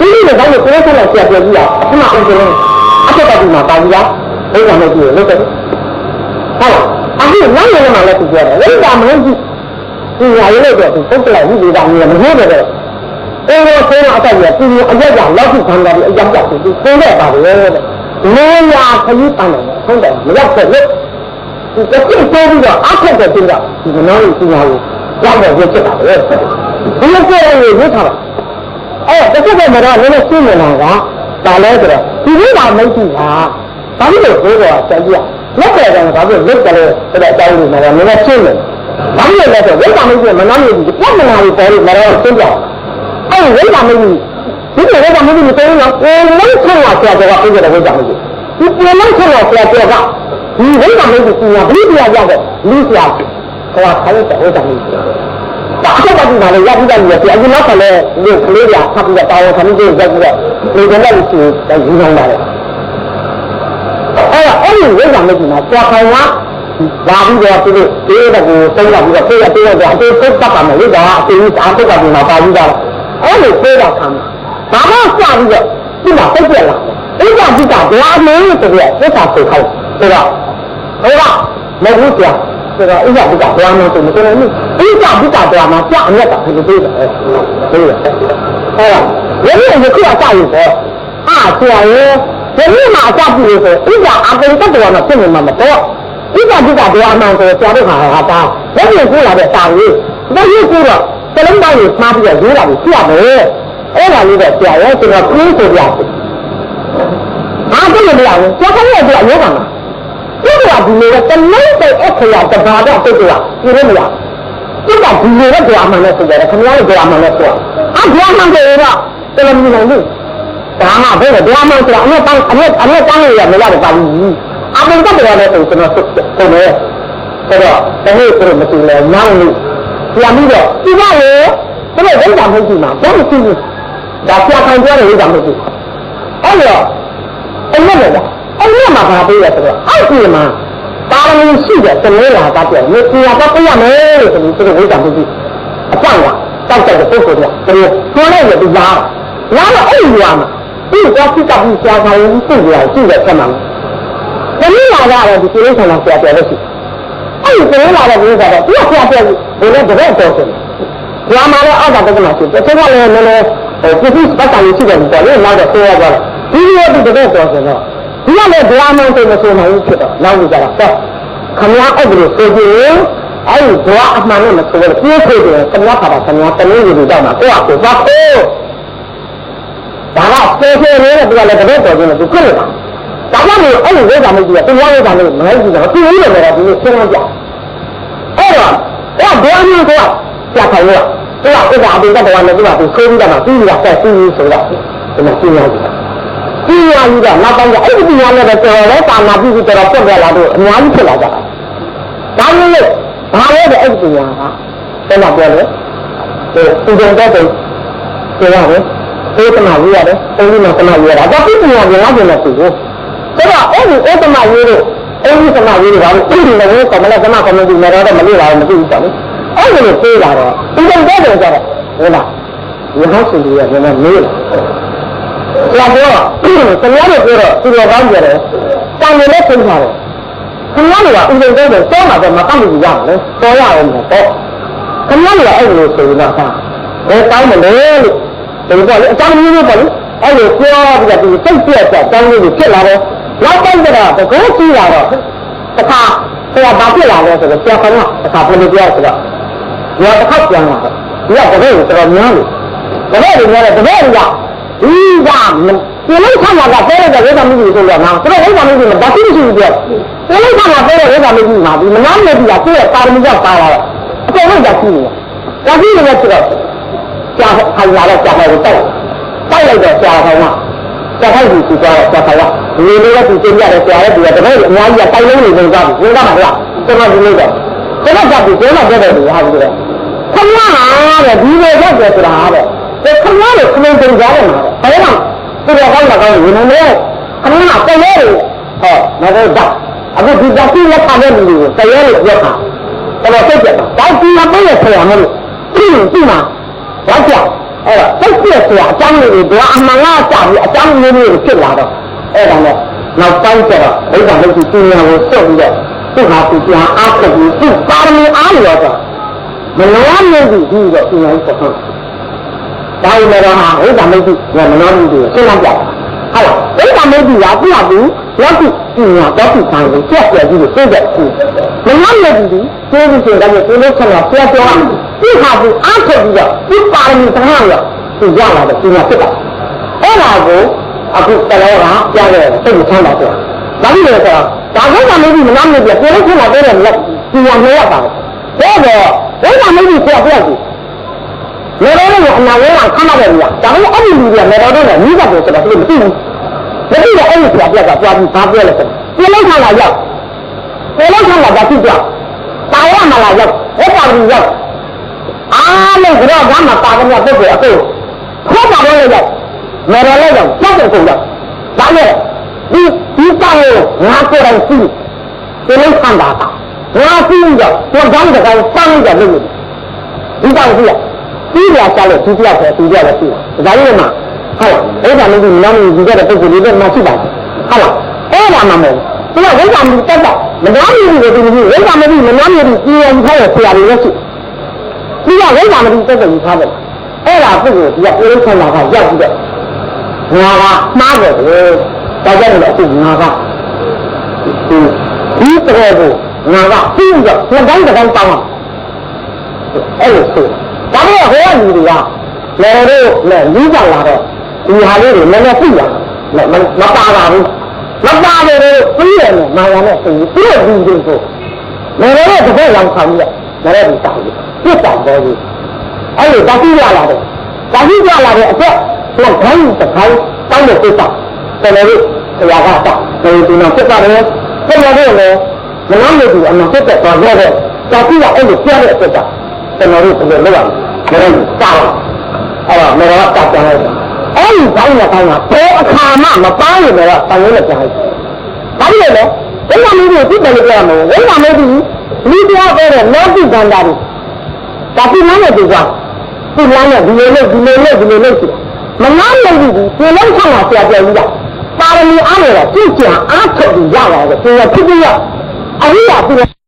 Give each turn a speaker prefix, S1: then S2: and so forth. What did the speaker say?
S1: ဒီလိုလည်းကိုယ်ဆက်လက်ဆက်ပြပြီးတော့အမှန်အောင်တယ်အထက်ကဒီမှာပါပြီးလားဘုရားနဲ့ကြည့်လို့တယ်ဟုတ်လားအခုနောက်လည်းမှလည်းသူပြောတယ်ဝိဒါမလို့ကြည့်ဒီညာရေးလို့တော့သူပုတ်လိုက်ဝိဒါမျိုးမဟုတ်တယ်အေးတော့ဆိုတော့အတက်ရသူအရက်ကြောင့်လောက်ခုခံတာဒီအရက်ကြောင့်သူသိတဲ့ပါလေတဲ့လေးရာခကြီးပန်းတယ်ဟုတ်တယ်မရောက်ခဲ့လို့ဒီတစ်ခုဆိုပြီးတော့အထက်တဲ့ပြင်တော့ဒီကနော်ကြီးညာကိုရောက်တော့ဝစ်ချက်တာလေဒီလိုပြောရင်ဝစ်ထားတာ အဲ့တစ်ခုကမတော့လည်းရှင်းနေတာကဒါလဲဆိုတော့ဒီလိုမှမကြည့်တာဘာလို့လဲဆိုတော့ဆက်ကြည့်လက်တယ်ကဘာလို့လွတ်တယ်လဲဆိုတော့အကြောင်းလေးမှာလည်းနည်းနည်းရှင်းတယ်ဘာလို့လဲဆိုတော့ဝိက္ခမကြီးမနာလို့ဒီပြဿနာတွေပေါ်လို့မတော့ရှင်းပြအဲ့ဝိက္ခမကြီးဒီလိုဝိက္ခမကြီးကိုတော့ကိုလုံးချင်လာဆရာကပြောတဲ့ဝိက္ခမကြီးဒီကိုလုံးချင်လာဆရာကဒီဝိက္ခမကြီးကဘယ်လိုပြရကြလဲလူဆရာဟောခိုင်းတဲ့ဝိက္ခမကြီး တာချက်ပါကြည့်ပါလေရပြီးသားကြီးရတယ်အခုနောက်ကလည်းဒီကလေးကဖတ်ပြီးတော့တာဝန်ခံပြီးတော့ရိုက်ပြီးတော့လေကလည်းသူတိုင်းယူနိုင်ပါတယ်အဲ့တော့အဲ့ဒီဝိဇ္ဇာမရှိမှာကြာခံကလာပြီးတော့သူတို့ဒီတော့ကိုသုံးလာပြီးတော့ဖေးရသေးတော့အသေးစိတ်ပတ်ပါမယ်လေဒါအသေးအားထုတ်တာဒီမှာပါပြီးသားအဲ့လိုဖေးတာခံဘာမှစပြီးတော့ဒီမှာပုတ်ပြက်လာဥစ္စာဥစ္စာဘယ်အမေလို့ဆိုပြီးဥစ္စာဆိုခိုင်းဆိုတော့ဟိုကမဟုတ်ဘူးကြာဆိုတော့ဥစ္စာဥစ္စာဘယ်အမေဆိုမဆိုနိုင်ဘူးပိဋကဘုဒ္ဓတရားမှာပြအမြတ်တာဒီလိုပြောတာပြောတာအဲ့ဒါယနေ့ယခုအစရုပ်ပဲအာဆရာရဲ့ယနေ့မှာအစပြုလို့ဆိုဥစ္စာအကုန်တက်တော်မှာဖြစ်နေမှာမတော့ဥစ္စာဘုဒ္ဓတရားမှန်ဆိုဆရာတို့ဟာဟာတာယနေ့ကိုလာတဲ့တာကြီးဒါရုပ်ကိုတော့စလုံးသားကိုမှားပြီးတော့ရေးတာကိုကြည့်ရမယ်အဲ့ဒါလေးတော့ဆရာရဲ့ကျွန်တော်ကိုယ်ဆိုပြအားကိုမရဘူးကျောင်းရဲ့အတွက်အရေးပါမှာဒီကဒီလိုတလုံးတဲ့အခရာတဘာတော့တိတ်ကပြည့်လို့မရဘူး ဒီကဒီလိုတော့တရားမှန်လို့ဆိုတယ်ခင်ဗျားတို့တရားမှန်လို့ဆိုอ่ะတရားမှန်တယ်တော့တော်မမြင်နိုင်ဘူးဒါမှဘယ်လိုတရားမှန်ဆိုတာအမြတ်တန်းအမြတ်အမြတ်တန်းရရမရတော့ပါဘူးအမှန်တရားလည်းဆိုကျွန်တော်ဆိုတယ်ဆိုတော့တနေ့ဆိုတော့မတူလဲညောင်းလို့ပြန်ပြီးတော့ဒီကလေသူတို့ဝိဇ္ဇာမဟုတ်ဘူးမှာဘာလို့သိဘူးဒါပြခံကြတဲ့ဝိဇ္ဇာမဟုတ်ဘူးအဲ့တော့အဲ့လိုလေအဲ့လိုမှာဘာပေးရဆိုတော့အဲ့ဒီမှာ ပါရမီရှိတဲ့တနေ့လာတာပြောနေပြရတော့ပြရမယ်လို့ဆိုပြီးသူတို့ဝိဇ္ဇာမဟုတ်ဘူးအကြောင်းကတောက်တဲ့ပုဂ္ဂိုလ်တွေကသူတို့ဆွလိုက်ရပြီးလားလာတော့အဲ့ဒီရွာမှာဒီကစိတ်ကပြီးရှားခိုင်းပြီးသိကြရရှိတဲ့ဆက်မှာတနေ့လာတော့ဒီကိလေသာဆရာပြောလို့ရှိအဲ့ဒီတနေ့လာတဲ့ကိလေသာတော့သူကဆရာပြောဘယ်လိုတပည့်တော်ဆိုလဲရွာမှာလည်းအောက်ကတက္ကနာရှိတယ်သူကလည်းနည်းနည်းဟိုပစ္စည်းပတ်တာရှိတယ်ပေါ့လေနောက်တော့ဆွဲရသွားတယ်ဒီလိုဒီတပည့်တော်ဆိုတော့ ဒီကလည်းဒရာမန်ဆိုမဆိုနိုင်ဘူးဖြစ်တော့နောက်ကြတာတော့ခမရအဲ့ဒီဆိုကြည့်အဲ့ဒီဒရာအမှန်နဲ့မဆိုလို့ပြေးပြေးတယ်ခမရခါတာခမရတနည်းယူတော့မှာကိုယ့်အကိုပါကိုဒါကဆဲဆဲလေးနဲ့သူကလည်းတပည့်တော်ချင်းနဲ့သူခွင့်လိုက်တာဒါကြောင့်မို့အဲ့ဒီဝိဇ္ဇာမကြီးကသူများဝိဇ္ဇာလို့မလိုက်ဘူးတော့သူ့ဦးတယ်လည်းဒီလိုရှင်းလိုက်ကြအဲ့တော့အဲ့ဒရာမန်ကကြာခိုင်လို့သူကဥစ္စာအပြင်ကတော့လည်းသူကသူဆိုးပြီးတော့မှပြီးပြီးတော့ဆက်ပြီးဆိုတော့ဒီမှာရှင်းလိုက်ကြပြီး ရပြီးတော့နောက်ပိုင်းကျအဲ့ဒီပညာနဲ့တော့တော်တော်တာနာပြီးပြီးတော်တော်ပွက်ပြလာတော့အများကြီးဖြစ်လာကြတာဒါမျိုးလို့ဘာလဲတဲ့အဲ့ဒီပညာကဘယ်မှာပြောလဲဒီသူတို့တော့ပြောရတယ်သေသမရေးရတယ်အင်းဒီမှာသမရေးရတာဒါပြပညာပြန်လာပြန်လာသူကိုဆိုတော့အဲ့ဒီဧသမရေးတို့အင်းဒီသမရေးတို့ဘာလို့အဲ့ဒီလည်းကမလသမကမဒီမရတော့မလို့လာမသိဘူးပေါ့လေအဲ့ဒီလိုပြေးလာတော့သူတို့တော့ကြတော့ဟုတ်လားဒီဟောက်ရှင်ကြီးကလည်းမေးလာဆ ရာပြောခင်ဗျားတို့ပြောတော့သူတော်ကောင်းပြောတယ်တန်တယ်လည်းသိကြတယ်ခင်ဗျားတို့ကဥပဒေတော့တော့မှာတော့မကန့်ဘူးရအောင်လေတော်ရအောင်ပေါ့ခင်ဗျားတို့ကအဲ့လိုဆိုရင်တော့ဘယ်ကောင်းမလဲလို့ဒီပေါ့လေအကြောင်းမျိုးမျိုးပေါ့လေအဲ့လိုပြောပြီးတော့ဒီစိတ်ပြက်တဲ့အကြောင်းမျိုးတွေဖြစ်လာတော့နောက်ပိုင်းကျတော့တကောကြီးလာတော့တစ်ခါဆရာဘာဖြစ်လာလဲဆိုတော့ဆရာကတစ်ခါဘယ်လိုပြောဆိုတော့ဒီတစ်ခါပြန်လာတော့ဒီကတပည့်ကိုတော်တော်များလို့တပည့်တွေများတယ်တပည့်တွေက ဒီကဒီလိုဆန္ဒကပြောရတဲ့ဝိသမီးကြီးဆိုတော့ငါသူတို့ဝိသမီးကြီးကဘာဖြစ်လို့ရှိပြောဒီလိုဆန္ဒပြောတဲ့ဝိသမီးကြီးမှာဒီမနာမနေပြီကသူ့ရဲ့ပါရမီရောက်ပါလာတော့အကုန်လုံးကြည့်နေတယ်ကြည့်နေတယ်ဆိုတော့ကြာခိုင်လာတော့ကြာခိုင်ကိုတိုက်တိုက်လိုက်တော့ကြာခိုင်ကကြာခိုင်ကြီးကြည့်တော့ကြာခိုင်ကဒီလိုလည်းသူသိရတယ်ကြာရဲ့ဒီကတပည့်အများကြီးကတိုက်လုံးနေနေကြပြီဝင်ကြမှာလားကျွန်တော်ဒီလိုတော့ကျွန်တော်ကြည့်ကျွန်တော်ပြောတယ်ဒီဟာဒီလိုခမဟာတဲ့ဒီလိုရောက်တယ်ဆိုတာတဲ့ ဒီခမလို့ခမင်းတင်ကြတယ်မှာဘယ်မှာသူတော်ကောင်းတော့ဝင်နေတယ်ခမကတရေဟောမဟုတ်တော့အခုဒီတတိလက်ခံတဲ့လူကိုတရေလို့ပြောတာတော်တော်စိတ်ကြတာဒါဒီမှာပြည့်ရဆရာမလို့ပြီးရင်ပြီးမှာရောက်ကြအဲ့တော့စိတ်ပြည့်စရာအကြောင်းလေးတွေကအမှန်လားကြပြီးအကြောင်းလေးတွေဖြစ်လာတော့အဲ့ဒါနဲ့နောက်ပိုင်းကျတော့ဘုရားလက်ရှိပညာကိုစွတ်ပြီးတော့သူ့ဟာသူပြန်အားထုတ်ပြီးသူ့ပါရမီအားလျော်တော့မနောမြင့်ပြီးပြီးတော့ပညာကိုဆက် ဒါရင်လည်းဟာဝိသမိတ်ကမနောမြင့်ပြီးရှင်းလိုက်ကြတာဟုတ်လားဝိသမိတ်ကသူ့ဟာသူလက်ရှိပညာတော့သူခံကိုချက်ပြည့်ပြီးသိတဲ့ခုမနောမြင့်ပြီးသိပြီးဆိုတော့ဒီလိုဆက်လာဆက်ပြောသူ့ဟာသူအားထုတ်ပြီးတော့သူ့ပါရမီသဟရောသူရလာတဲ့ပညာဖြစ်တာအဲ့ဒါကိုအခုတရားကကြားတယ်စိတ်ချမ်းသာတယ်။ဒါပြီးတော့ဆိုတော့ဒါကိစ္စမျိုးကြီးမနာမည်ပြကိုယ်လုံးခဏပေးတယ်လက်ပညာမရပါဘူး။ဒါတော့ဒိဋ္ဌာမျိုးကြီးဆက်ပြတ်ပြီ။ မေတော်တို့ကအနာဝဲကခဏတယ်ဗျာ။ဒါပေမဲ့အဲ့ဒီလူတွေကမေတော်တို့နဲ့မိဘကိုဆိုတော့သူမသိဘူး။မသိတော့အဲ့ဒီဆက်ပြတ်ကသွားပြီးဘာပြောလဲဆိုတော့ကိုယ်လုံးခဏလာရောက်ကိုယ်လုံးခဏလာကြည့်ကြ။တာရမလာရောက်ဝတ်ပါဘူးရောက်အားလုံးကတော့ကမှပါကြတဲ့ပုဂ္ဂိုလ်အခုခေါ်ပါတော့ရောက်မေတော်လည်းရောက်စောက်တယ်ကိုရောက်ဒါနဲ့ဒီဒီတောင်းကိုငါကိုယ်တိုင်သိဒီလိုခံတာကငါသိတော့ကိုယ်ကောင်းတဲ့ကောင်စောင်းကြလို့ဒီတောင်းသိရ သိရကြလို့ဒီပြောက်ပဲဒီပြောက်ပဲရှိတာဒါကြီးမှဟုတ်လားအဲ့ဒါမျိုးဒီနာမည်ဒီကြတဲ့ပုဂ္ဂိုလ်တွေမှရှိပါတယ်ဟုတ်လားအဲ့ဒါမှမဟုတ်သူကဝိဇ္ဇာမျိုးတက်တော့မနာမည်ကိုဒီလိုဝိဇ္ဇာမည်မနာမည်ကိုပြန်ထားရဆရာတွေလည်းရှိဒီကဝိဇ္ဇာမည်တက်တယ်ယူထားတယ်အဲ့ဒါပုဂ္ဂိုလ်ဒီကပြေးဆန္ဒကရောက်ပြီးတော့ငါကမှားတယ်လေဒါကြောင့်လည်းအခုငါကဒီတဲ့ကိုငါကပြီးတော့နှစ်တိုင်းတစ်တိုင်းတောင်းအောင်အဲ့လိုဆို ဒါပေမဲ့ဟိုကလူတွေကလည်းတို့လည်းကြီးကြလာတော့ဒီဟာလေးတွေလည်းလည်းသိရမပါပါဘူးမပါဘူးလို့ပြီးရမယ်မာယာနဲ့ဆိုရင်သူ့ရဲ့လူတွေကိုလည်းလည်းတစ်ဖက်လောင်ဆောင်ပြီးတော့လည်းဒီတောင်းပြီးပြစ်တောင်းပေါ်ပြီးအဲ့လိုတတိရလာတယ်တတိရလာတဲ့အတွက်လက်ခိုင်းတစ်ခိုင်းတောင်းတဲ့ကိစ္စတော်တော်လေးဆရာကတော့ဒီဒီမှာဖြစ်ပါတယ်ဆက်ရတော့လေမနာလို့ဒီအမှဖြစ်တဲ့တော့ရတဲ့တတိကအဲ့လိုပြတဲ့အတွက် ကြောင့်ကျွန်တော်တို့ဘယ်လိုလုပ်ရမလဲမင်းစောင်းအဲ့တော့မတော်ကတောက်ပြန်လိုက်အဲ့ဒီဘိုင်းနဲ့ကောင်းတာဘယ်အခါမှမပန်းရင်တော့တောင်းရင်းနဲ့ပြန်လိုက်ဘာလို့လဲဝိညာဉ်မျိုးကိုသိတယ်လို့ပြောရမယ်ဝိညာဉ်မျိုးဒီလူပြောတဲ့လောကိကန္တာတွေဒါပြင်းနေတဲ့သူကသူ့လမ်းနဲ့ဒီလိုလုပ်ဒီလိုလုပ်ဒီလိုလုပ်ရှိမနာလို့ဒီဒီလုံးဆောင်တာဆရာပြောကြီးတာပါရမီအားနဲ့တော့ကြည့်ကြအားထုတ်ပြီးရပါတယ်သူကဖြစ်ပြီးရအရိယာသူ